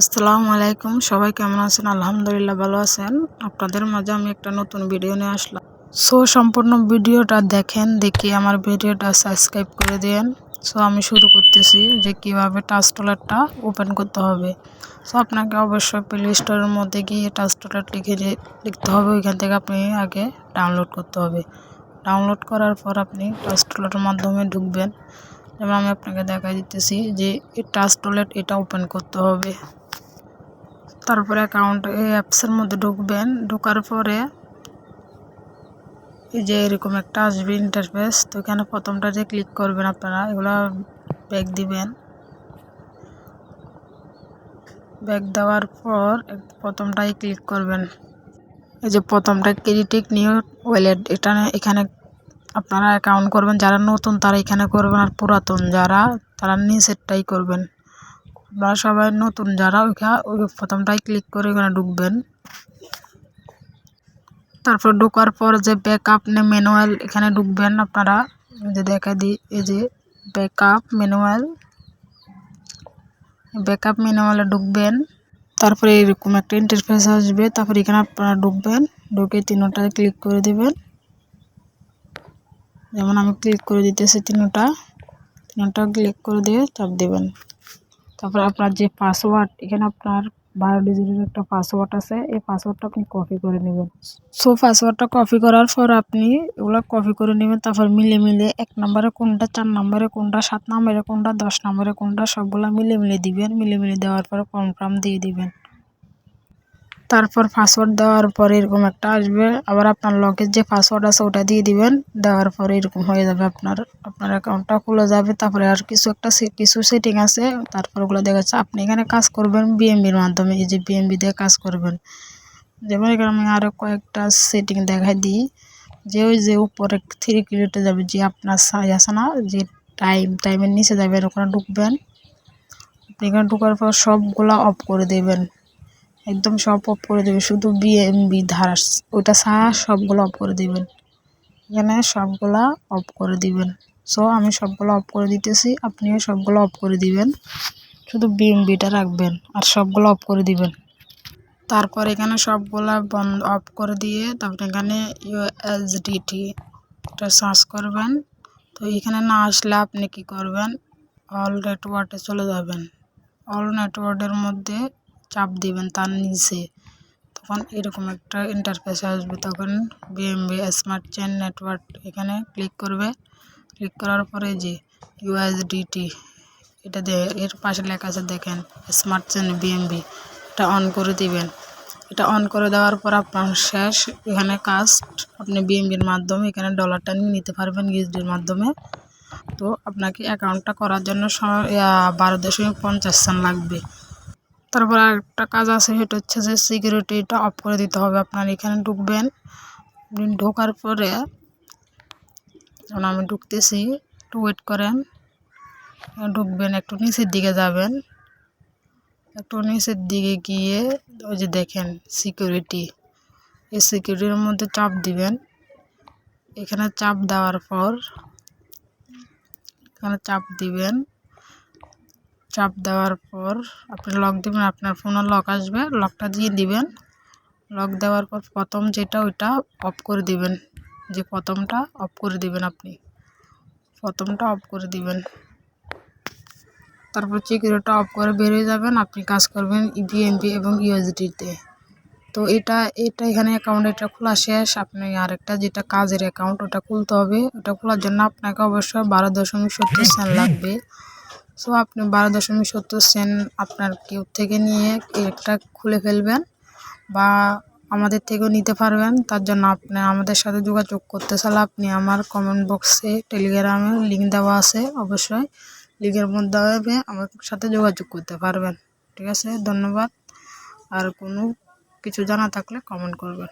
আসসালামু আলাইকুম। সবাই কেমন আছেন? আলহামদুলিল্লাহ ভালো আছেন। আপনাদের মাঝে আমি একটা নতুন ভিডিও নিয়ে আসলাম। সো, সম্পূর্ণ ভিডিওটা দেখেন, দেখি আমার ভিডিওটা সাবস্ক্রাইব করে দেন সো, আমি শুরু করতেছি যে কীভাবে টাচ টলারটা ওপেন করতে হবে। সো, আপনাকে অবশ্যই প্লে স্টোরের মধ্যে গিয়ে টাচ টলার লিখে লিখতে হবে। ওইখান থেকে আপনি আগে ডাউনলোড করতে হবে। ডাউনলোড করার পর আপনি টাচ টলারের মাধ্যমে ঢুকবেন। যেমন আমি আপনাকে দেখা দিতেছি যে এই টাচ টলেট এটা ওপেন করতে হবে। তারপরে অ্যাকাউন্ট এই অ্যাপসের মধ্যে ঢুকবেন। ঢোকার পরে এই যে এরকম একটা আসবে ইন্টারফেস তো এখানে প্রথমটাতে ক্লিক করবেন আপনারা, এগুলো ব্যাগ দিবেন। ব্যাগ দেওয়ার পর প্রথমটাই ক্লিক করবেন। এই যে প্রথমটা ক্রেডিট নিউ ওয়ালেট এটা এখানে আপনারা অ্যাকাউন্ট করবেন। যারা নতুন, তারা এখানে করবেন। আর পুরাতন, যারা, তারা নিচেরটাই করবেন। আপনারা সবাই নতুন যারা ওইখানে ওই প্রথমটাই ক্লিক করে ওখানে ঢুকবেন। তারপর ঢোকার পর যে ব্যাকআপ ম্যানুয়াল এখানে ঢুকবেন আপনারা। যে দেখা দিই এই যে ব্যাকআপ ম্যানুয়াল ব্যাকআপ ম্যানুয়ালে ঢুকবেন। তারপরে এরকম একটা ইন্টারফেস আসবে। তারপর এখানে আপনারা ঢুকবেন। ঢুকে তিনোটায় ক্লিক করে দেবেন। যেমন আমি ক্লিক করে দিতেছি তিনোটা। তিনোটা ক্লিক করে দিয়ে চাপ দেবেন। তারপর আপনার যে পাসওয়ার্ড এখানে আপনার বারো ডিজিটের একটা পাসওয়ার্ড আছে, এই পাসওয়ার্ডটা আপনি কপি করে নেবেন। সো পাসওয়ার্ডটা কপি করার পর আপনি ওগুলো কপি করে নেবেন, তারপর মিলে মিলে এক নম্বরে কোনটা, চার নম্বরে কোনটা, সাত নম্বরে কোনটা, দশ নম্বরে কোনটা, সবগুলো মিলে মিলে দিবেন। মিলে মিলে দেওয়ার পর কনফার্ম দিয়ে দিবেন। তারপর পাসওয়ার্ড দেওয়ার পরে এরকম একটা আসবে। আবার আপনার লগের যে পাসওয়ার্ড আছে ওটা দিয়ে দিবেন। দেওয়ার পরে এরকম হয়ে যাবে আপনার আপনার অ্যাকাউন্টটা খুলে যাবে। তারপরে আর কিছু একটা কিছু সেটিং আছে। তারপর ওগুলো দেখা যাচ্ছে, আপনি এখানে কাজ করবেন বিএমবির মাধ্যমে। এই যে বিএমবি দিয়ে কাজ করবেন। যেমন এখানে আমি আরও কয়েকটা সেটিং দেখাই দিই। যে ওই যে উপরে থ্রি কিলোতে যাবে, যে আপনার সাইজ আছে না, যে টাইম টাইমের নিচে যাবেন ওখানে ঢুকবেন। এখানে ঢুকার পর সবগুলা অফ করে দেবেন। একদম সব অফ করে দেবে, শুধু বিএমবি ধারা ওইটা ছাড়া সবগুলো অফ করে দেবেন। এখানে সবগুলা অফ করে দিবেন। সো আমি সবগুলো অফ করে দিতেছি, আপনিও সবগুলো অফ করে দিবেন। শুধু বিএমবিটা রাখবেন আর সবগুলো অফ করে দিবেন। তারপর এখানে সবগুলা বন্ধ, অফ করে দিয়ে তারপর এখানে ইউএসডিটি এটা সার্চ করবেন। তো এখানে না আসলে আপনি কি করবেন? অল নেটওয়ার্কে চলে যাবেন। অল নেটওয়ার্কের মধ্যে চাপ দিবেন তার নিচে। তখন এরকম একটা ইন্টারফেস আসবে। তখন বিএমবি স্মার্ট চেন নেটওয়ার্ক এখানে ক্লিক করবে। ক্লিক করার পরে যে ইউএসডিটি এটা এর পাশে লেখা আছে, দেখেন স্মার্ট চেন বিএমবি এটা অন করে দিবেন। এটা অন করে দেওয়ার পর আপনার শেষ এখানে কাস্ট আপনি বিএমবির মাধ্যমে এখানে ডলারটা নিয়ে নিতে পারবেন ইউএসডির মাধ্যমে। তো আপনাকে অ্যাকাউন্টটা করার জন্য বারো দশমিক পঞ্চাশ সান লাগবে। তারপর একটা কাজ আছে, সেটা হচ্ছে যে সিকিউরিটিটা অফ করে দিতে হবে। আপনার এখানে ঢুকবেন ঢোকার পরে যখন আমি ঢুকতেছি, একটু ওয়েট করেন, ঢুকবেন, একটু নিচের দিকে যাবেন। একটু নিচের দিকে গিয়ে, ওই যে দেখেন সিকিউরিটি এই সিকিউরিটির মধ্যে চাপ দিবেন। এখানে চাপ দেওয়ার পর, এখানে চাপ দিবেন। চাপ দেওয়ার পর আপনি লক দেবেন, আপনার ফোনে লক আসবে লকটা দিয়ে দিবেন। লক দেওয়ার পর প্রথম যেটা ওইটা অফ করে দিবেন। যে প্রথমটা অফ করে দিবেন আপনি। প্রথমটা অফ করে দিবেন। তারপর চিকিরোটা অফ করে বেরিয়ে যাবেন, আপনি কাজ করবেন ইভিএমপি এবং ইউএসডিতে তো। এটা এটা এখানে অ্যাকাউন্ট এটা খোলা শেষ। আপনি আরেকটা যেটা কাজের অ্যাকাউন্ট ওটা খুলতে হবে। ওটা খোলার জন্য আপনাকে অবশ্যই বারো দশমিক সত্তর সেন্ট লাগবে। সো আপনি বারো দশমিক সত্তর সেন্ট আপনার কেউ থেকে নিয়ে কেকটা খুলে ফেলবেন বা আমাদের থেকেও নিতে পারবেন। তার জন্য আপনি আমাদের সাথে যোগাযোগ করতে চাইলে আপনি আমার কমেন্ট বক্সে টেলিগ্রামে লিঙ্ক দেওয়া আছে। অবশ্যই লিঙ্কের মধ্যে আমার সাথে যোগাযোগ করতে পারবেন। ঠিক আছে? ধন্যবাদ। আর কোনো কিছু জানা থাকলে কমেন্ট করবেন।